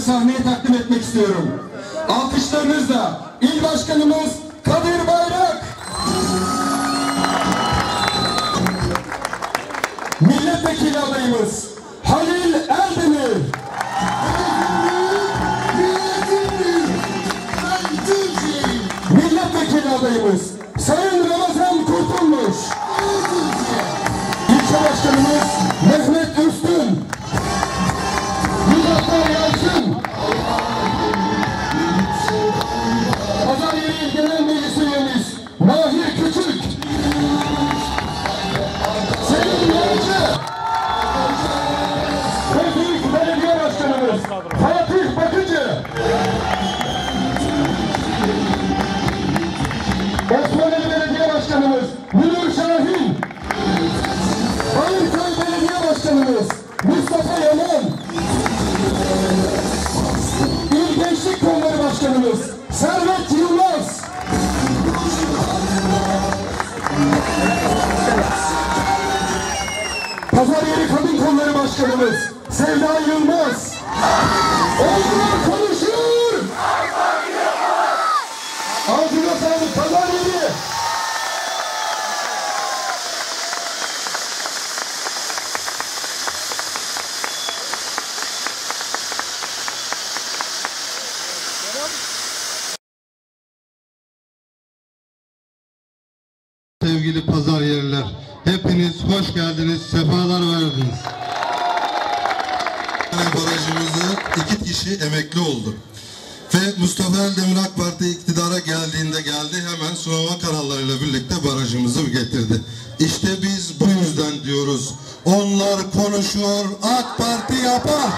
sahneye takdim etmek istiyorum. Alkışlarınızla İl Başkanımız Başkanımız Sevda Yılmaz. Oldular konuşur. Ağzına sağlık Pazaryeri. Sevgili pazar yerler, hepiniz hoş geldiniz, sefalar verdiniz. Barajımızda iki kişi emekli oldu. Ve Mustafa Eldemir AK Parti iktidara geldiğinde geldi hemen sulama kanallarıyla birlikte barajımızı getirdi. İşte biz bu yüzden diyoruz. Onlar konuşuyor, AK Parti yapar.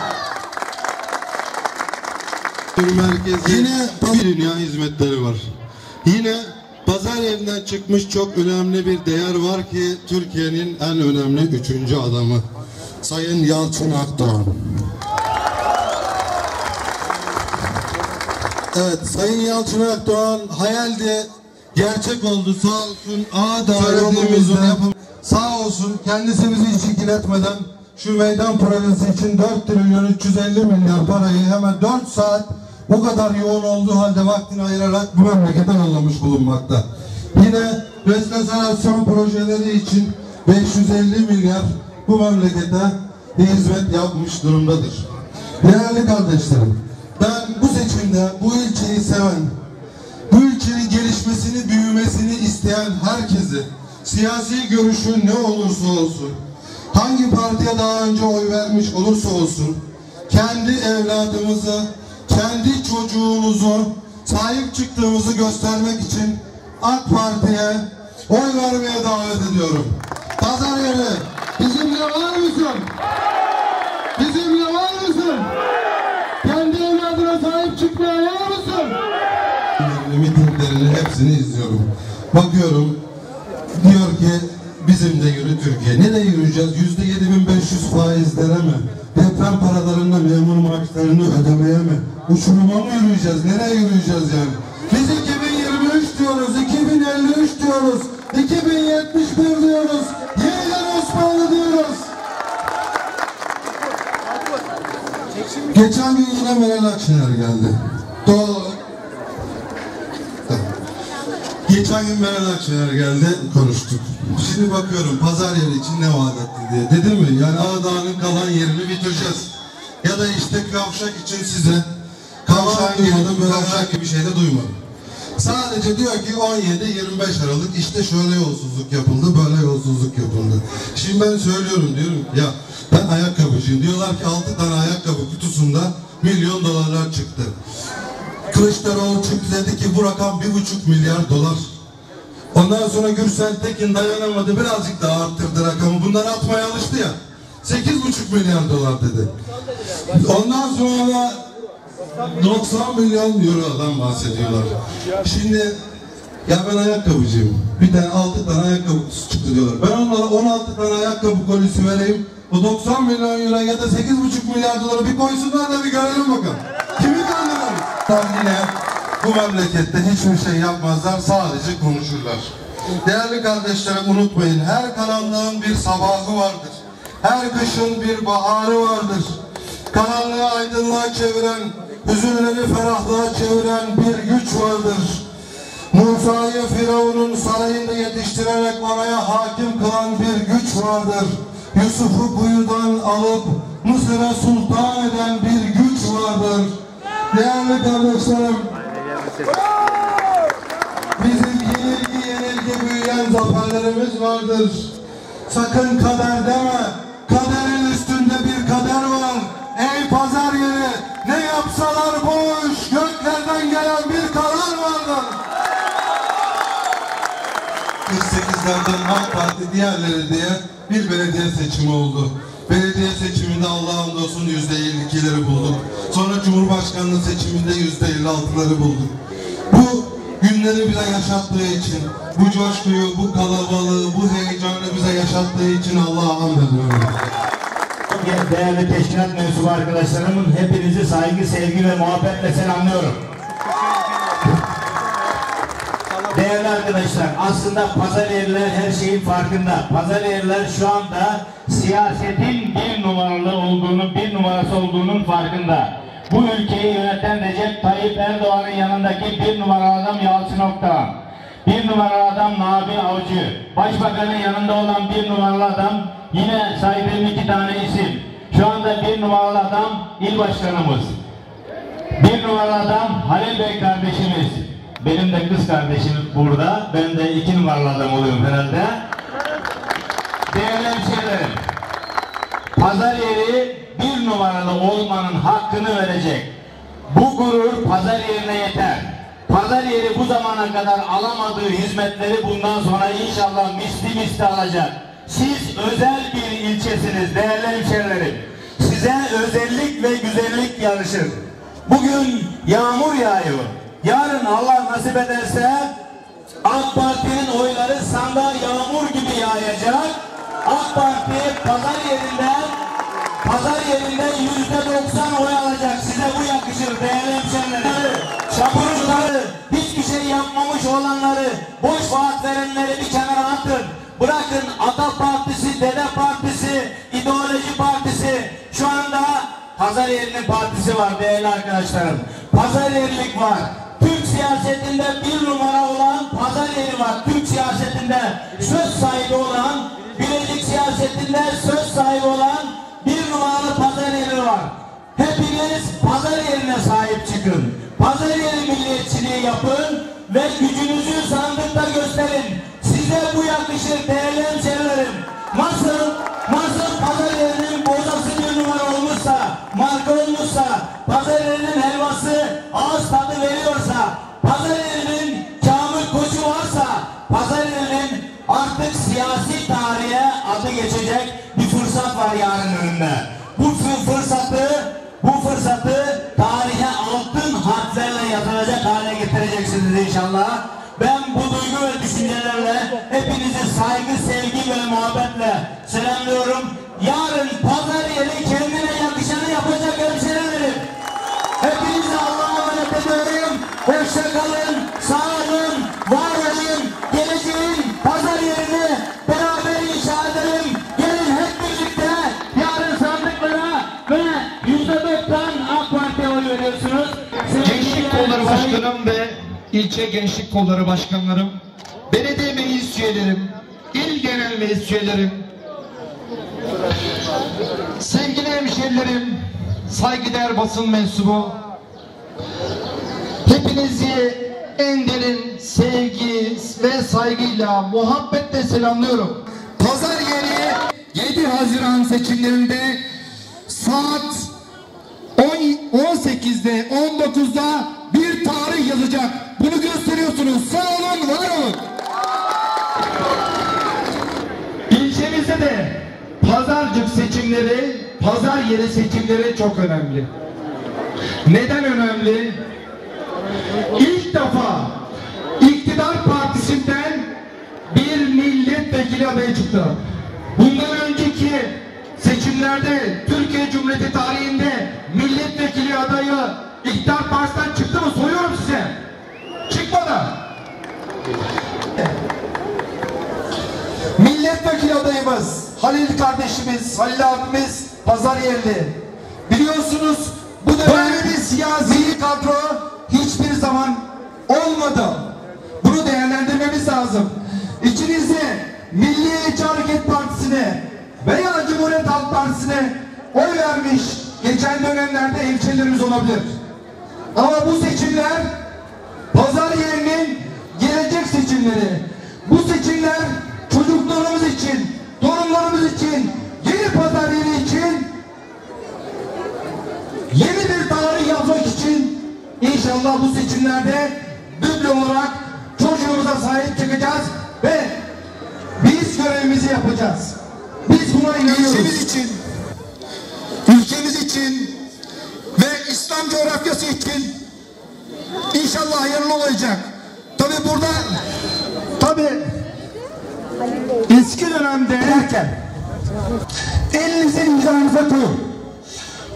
Merkezi Yine bir dünya hizmetleri var. Yine pazar yerinden çıkmış çok önemli bir değer var ki Türkiye'nin en önemli üçüncü adamı. Sayın Yalçın Akdoğan. Evet, Sayın Yalçın Akdoğan hayalde gerçek oldu sağ olsun. A yapım. Sağ olsun kendisi bizi hiç ikiletmeden şu meydan projesi için 4 trilyon 350 milyar parayı hemen 4 saat bu kadar yoğun olduğu halde vaktini ayırarak bu memlekete yollamış bulunmakta. Yine restorasyon projeleri için 550 milyar bu memlekete hizmet yapmış durumdadır. Değerli kardeşlerim, seçimde bu ilçeyi seven, bu ülkenin gelişmesini, büyümesini isteyen herkesi, siyasi görüşü ne olursa olsun, hangi partiye daha önce oy vermiş olursa olsun, kendi evladımızı, kendi çocuğumuzu sahip çıktığımızı göstermek için AK Parti'ye oy vermeye davet ediyorum. Pazar yeri, bizimle var mısın? Hepsini izliyorum. Bakıyorum diyor ki bizim de yürü Türkiye. Nereye yürüyeceğiz? Yüzde 7500 faizlere mi? Deprem paralarında memur maaşlarını ödemeye mi? Uçuruma mı yürüyeceğiz? Nereye yürüyeceğiz yani? Biz 2023 diyoruz, 2053 diyoruz, 2071 diyoruz, yeniden Osmanlı diyoruz. Geçen gün yine Meral Akşener geldi. Geçen gün Meral Akşener geldi, konuştuk. Şimdi bakıyorum pazar yeri için ne vaat etti diye. Dedim mi yani Ağdağ'ın kalan yerini bitireceğiz. Ya da işte kavşak için size kavşak duymadım, kavşak gibi bir şey de duymadım. Sadece diyor ki 17-25 Aralık işte şöyle yolsuzluk yapıldı, böyle yolsuzluk yapıldı. Şimdi ben söylüyorum diyorum ya ben ayakkabıcıyım. Diyorlar ki 6 tane ayakkabı kutusunda milyon dolarlar çıktı. Kılıçdaroğlu çıktı dedi ki bu rakam bir buçuk milyar dolar. Ondan sonra Gürsel Tekin dayanamadı birazcık daha arttırdı rakamı. Bunlar atmaya alıştı ya. Sekiz buçuk milyar dolar dedi. Ondan sonra 90 milyon eurodan bahsediyorlar. Şimdi ya ben ayakkabıcıyım. Bir tane 6 tane ayakkabı çıktı diyorlar. Ben onlara 16 tane ayakkabı kolisi vereyim. O 90 milyon euro ya da 8,5 milyar doları bir koysunlar da bir görelim bakalım. Kimi kandırırız? Tam bu memlekette hiçbir şey yapmazlar, sadece konuşurlar. Değerli kardeşlerim unutmayın, her karanlığın bir sabahı vardır. Her kışın bir baharı vardır. Karanlığı aydınlığa çeviren, hüzünleri ferahlığa çeviren bir güç vardır. Musa'yı Firavun'un sarayında yetiştirerek oraya hakim kılan bir güç vardır. Yusuf'u kuyudan alıp Mısır'a sultan eden bir güç vardır. Değerli kardeşlerim, bizim yenilgi yenilgi büyüyen zaferlerimiz vardır. Sakın kader deme, kaderin üstünde bir kader var. Ey pazar yeri, ne yapsalar boş, göklerden gelen bir karar vardır. 48'lerden AK Parti diğerleri diye bir belediye seçimi oldu. Belediye seçiminde Allah'a hamdolsun %52'leri bulduk. Sonra Cumhurbaşkanlığı seçiminde %56'ları bulduk. Bu günleri bize yaşattığı için, bu coşkuyu, bu kalabalığı, bu heyecanı bize yaşattığı için Allah'a hamd ediyorum. Değerli teşkilat mensubu arkadaşlarımın hepinizi saygı, sevgi ve muhabbetle selamlıyorum. Değerli arkadaşlar, aslında pazar yerler her şeyin farkında. Pazar yerler şu anda siyasetin bir numaralı olduğunu, bir numarası olduğunun farkında. Bu ülkeyi yöneten Recep Tayyip Erdoğan'ın yanındaki bir numaralı adam Yalçın Oktavan. Bir numaralı adam Nabi Avcı. Başbakanın yanında olan bir numaralı adam yine saydığım iki tane isim. Şu anda bir numaralı adam il başkanımız. Bir numaralı adam Halil Bey kardeşimiz. Benim de kız kardeşim burada. Ben de iki numaralı adam oluyorum herhalde. Değerli hemşehrilerim, pazar numaralı olmanın hakkını verecek. Bu gurur pazar yerine yeter. Pazar yeri bu zamana kadar alamadığı hizmetleri bundan sonra inşallah misli misli alacak. Siz özel bir ilçesiniz değerli hemşehrilerim. Size özellik ve güzellik yarışır. Bugün yağmur yağıyor. Yarın Allah nasip ederse AK Parti'nin oyları sanda yağmur gibi yağacak. AK Parti pazar yerinden pazar yerinden yüzde doksan oy alacak. Size bu yakışır değerli hemşehrilerim. Şapurcuları, hiçbir şey yapmamış olanları, boş vaat verenleri bir kenara atın. Bırakın Ata Partisi, Dede Partisi, İdeoloji Partisi. Şu anda Pazar yerinin partisi var değerli arkadaşlarım. Pazar yerlik var. Türk siyasetinde bir numara olan pazar yeri var. Türk siyasetinde söz sahibi olan, Bilecik siyasetinde söz sahibi olan bir numaralı pazar yeri var. Hepiniz pazar yerine sahip çıkın. Pazar yeri milliyetçiliği yapın ve gücünüzü sandıkta gösterin. Size bu yakışır değerli hemşehrilerim. Nasıl, nasıl pazar yerinin bozası bir numara olmuşsa, marka olmuşsa, pazar yerinin helvası ağız tadı veriyorsa, pazar yerinin Kamil Koçu varsa, pazar yerinin artık siyasi tarihe adı geçecek bir fırsat var yarın önünde. Bu fırsatı inşallah. Ben bu duygu ve düşüncelerle hepinizi saygı, sevgi ve muhabbetle selamlıyorum. Yarın pazar yeri kendine yakışanı yapacak hemşehrilerim. Hepinize Allah'a emanet ediyorum. Hoşça ilçe Gençlik Kolları Başkanlarım, belediye meclis üyelerim, il genel meclis üyelerim, sevgili hemşerilerim, saygıdeğer basın mensubu, hepinizi en derin sevgi ve saygıyla, muhabbetle selamlıyorum. Pazar yeri 7 Haziran seçimlerinde saat 10 18'de 19'da seçimleri, pazar yeri seçimleri çok önemli. Neden önemli? İlk defa iktidar partisinden bir milletvekili adayı çıktı. Bundan önceki seçimlerde Türkiye Cumhuriyeti tarihinde milletvekili adayı iktidar partisinden çıktı mı soruyorum size. Çıkmadı. Milletvekili adayımız Halil kardeşimiz, Halil abimiz pazar yerli. Biliyorsunuz bu dönem Böyle bir siyasi kadro hiçbir zaman olmadı. Bunu değerlendirmemiz lazım. İçinizde Milliyetçi Hareket Partisi'ne veya Cumhuriyet Halk Partisi'ne oy vermiş geçen dönemlerde hemşehrilerimiz olabilir. Ama bu seçimler pazar yerinin gelecek seçimleri. Bu seçimler çocuklarımız için, torunlarımız için, yeni pazar yeri için yeni bir tarih yapmak için inşallah bu seçimlerde düble olarak çocuğumuza sahip çıkacağız ve biz görevimizi yapacağız. Biz buna inanıyoruz. Ülkemiz için, ülkemiz için ve İslam coğrafyası için inşallah hayırlı olacak. Tabi burada tabi eski dönemde derken elinizi imzanıza koyun.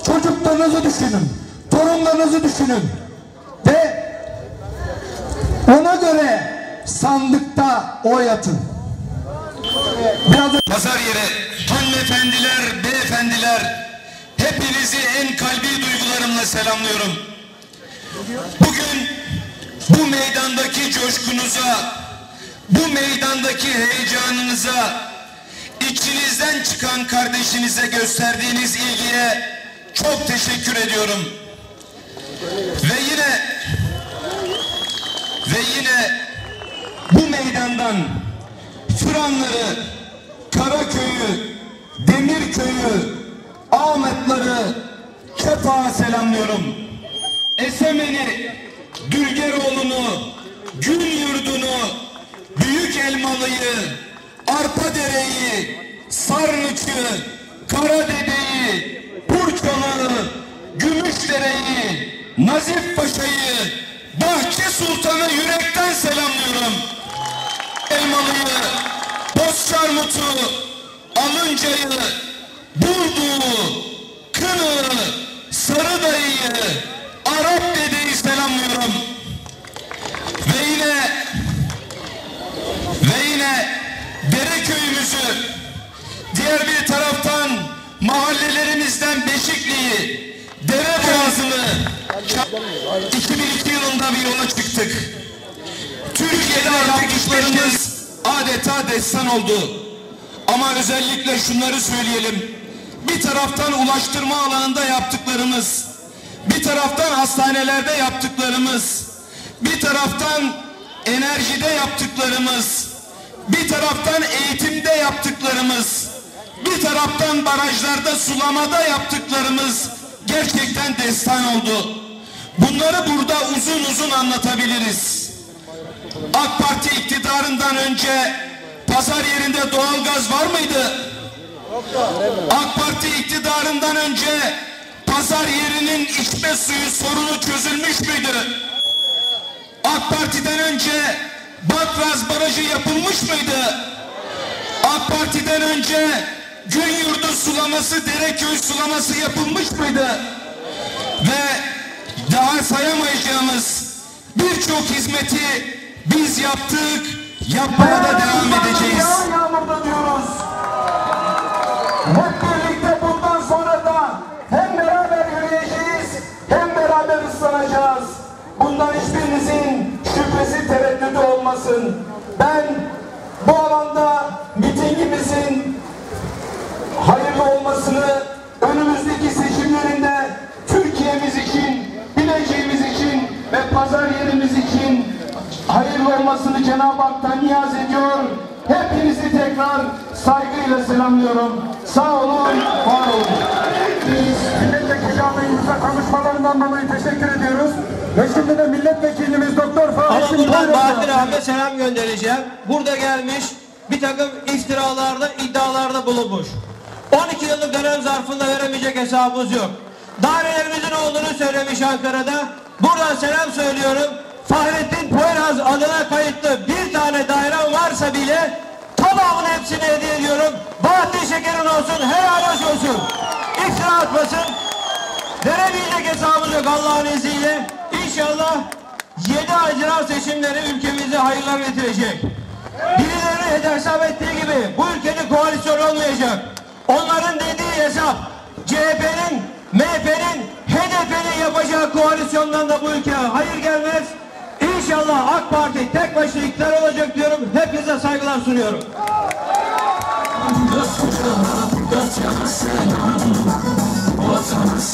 Çocuklarınızı düşünün. Torunlarınızı düşünün. Ve ona göre sandıkta oy atın. Biraz Pazar yeri hanımefendiler, beyefendiler hepinizi en kalbi duygularımla selamlıyorum. Bugün bu meydandaki coşkunuza, bu meydandaki heyecanınıza, içinizden çıkan kardeşinize gösterdiğiniz ilgiye çok teşekkür ediyorum. Ve yine ve yine bu meydandan Fıranları, Karaköy'ü, Demirköy'ü, Ahmetleri, Kepağı selamlıyorum. Esemen'i, Dülgeroğlu'nu, Gül Yurdu'nu, Büyük Elmalı'yı, Arpadere'yi, Sarnıç'ı, Karadede'yi, Burçalı, Gümüşdere'yi, Nazif Paşa'yı, Bahçe Sultan'ı yürekten selamlıyorum. Elmalı'yı, Bozçarmut'u, Alınca'yı, destan oldu. Ama özellikle şunları söyleyelim. Bir taraftan ulaştırma alanında yaptıklarımız, bir taraftan hastanelerde yaptıklarımız, bir taraftan enerjide yaptıklarımız, bir taraftan eğitimde yaptıklarımız, bir taraftan barajlarda sulamada yaptıklarımız gerçekten destan oldu. Bunları burada uzun uzun anlatabiliriz. AK Parti iktidarından önce pazar yerinde doğalgaz var mıydı? AK Parti iktidarından önce pazar yerinin içme suyu sorunu çözülmüş müydü? AK Parti'den önce Batraz Barajı yapılmış mıydı? AK Parti'den önce Günyurdu sulaması, Dereköy sulaması yapılmış mıydı? Ve daha sayamayacağımız birçok hizmeti biz yaptık, yapmaya da devam edeceğiz. Yağmurda diyoruz. Konuşmalarından dolayı teşekkür ediyoruz. Ve şimdi de milletvekilimiz Doktor Ama Fahrettin buradan Koyun'a- Bahattin abiye selam göndereceğim. Burada gelmiş bir takım iftiralarda, iddialarda bulunmuş. 12 yıllık dönem zarfında veremeyecek hesabımız yok. Dairelerimizin olduğunu söylemiş Ankara'da. Buradan selam söylüyorum. Fahrettin Poyraz adına kayıtlı bir tane daire varsa bile tamamının hepsini hediye ediyorum. Bahattin şekerin olsun, helal olsun. Veremeyecek hesabımız yok Allah'ın izniyle. İnşallah 7 ay cirar seçimleri ülkemize hayırlar getirecek. Birileri hesap ettiği gibi bu ülkenin koalisyonu olmayacak. Onların dediği hesap CHP'nin, MHP'nin, HDP'nin yapacağı koalisyondan da bu ülkeye hayır gelmez. İnşallah AK Parti tek başına iktidar olacak diyorum. Hepinize saygılar sunuyorum.